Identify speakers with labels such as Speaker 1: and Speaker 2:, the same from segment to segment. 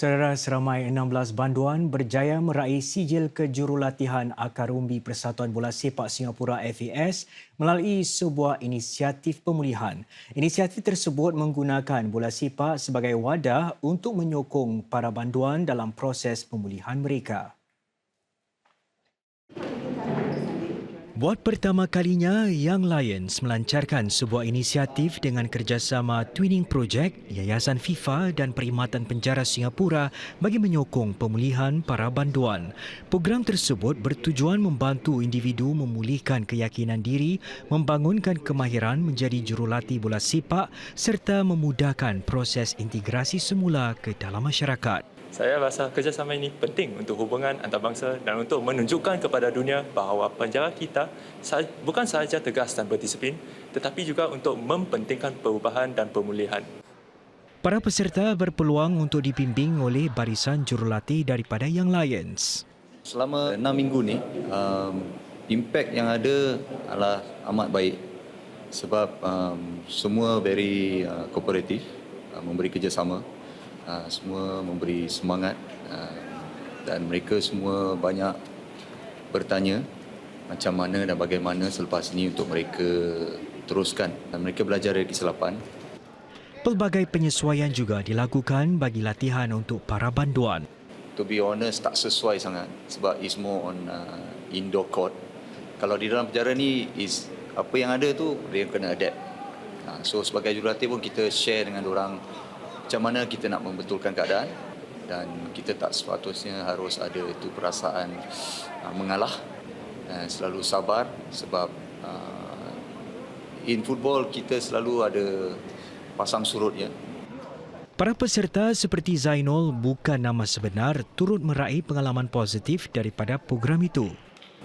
Speaker 1: Saudara seramai 16 banduan berjaya meraih sijil kejurulatihan Akar Umbi Persatuan Bola Sepak Singapura FAS melalui sebuah inisiatif pemulihan. Inisiatif tersebut menggunakan bola sepak sebagai wadah untuk menyokong para banduan dalam proses pemulihan mereka. Buat pertama kalinya, Young Lions melancarkan sebuah inisiatif dengan kerjasama Twinning Project, Yayasan FIFA dan Perkhidmatan Penjara Singapura bagi menyokong pemulihan para banduan. Program tersebut bertujuan membantu individu memulihkan keyakinan diri, membangunkan kemahiran menjadi jurulatih bola sepak serta memudahkan proses integrasi semula ke dalam masyarakat.
Speaker 2: Saya rasa kerjasama ini penting untuk hubungan antarabangsa dan untuk menunjukkan kepada dunia bahawa penjara kita bukan sahaja tegas dan berdisiplin tetapi juga untuk mempentingkan perubahan dan pemulihan.
Speaker 1: Para peserta berpeluang untuk dibimbing oleh barisan jurulatih daripada Young Lions.
Speaker 3: Selama enam minggu ni, um, impact yang ada adalah amat baik sebab um, semua very uh, kooperatif, uh, memberi kerjasama. Ah, semua memberi semangat ah, dan mereka semua banyak bertanya macam mana dan bagaimana selepas ini untuk mereka teruskan dan mereka belajar dari kesilapan.
Speaker 1: Pelbagai penyesuaian juga dilakukan bagi latihan untuk para banduan.
Speaker 3: To be honest tak sesuai sangat sebab is more on uh, indoor court. Kalau di dalam penjara ni is apa yang ada tu dia kena adapt. Uh, so sebagai jurulatih pun kita share dengan orang macam mana kita nak membetulkan keadaan dan kita tak sepatutnya harus ada itu perasaan uh, mengalah dan selalu sabar sebab uh, in football kita selalu ada pasang surutnya.
Speaker 1: Para peserta seperti Zainul bukan nama sebenar turut meraih pengalaman positif daripada program itu.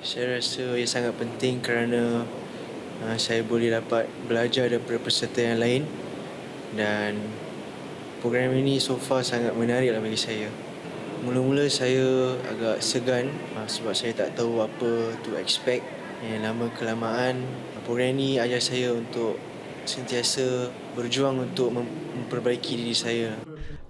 Speaker 4: Saya rasa ia sangat penting kerana uh, saya boleh dapat belajar daripada peserta yang lain dan program ini so far sangat menarik lah bagi saya. Mula-mula saya agak segan ah, sebab saya tak tahu apa to expect. Yang lama kelamaan program ini ajar saya untuk sentiasa berjuang untuk memperbaiki diri saya.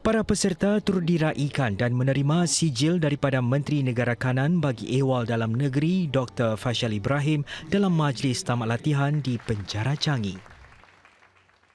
Speaker 1: Para peserta turut diraikan dan menerima sijil daripada Menteri Negara Kanan bagi Ehwal Dalam Negeri Dr. Fashal Ibrahim dalam majlis tamat latihan di Penjara Changi.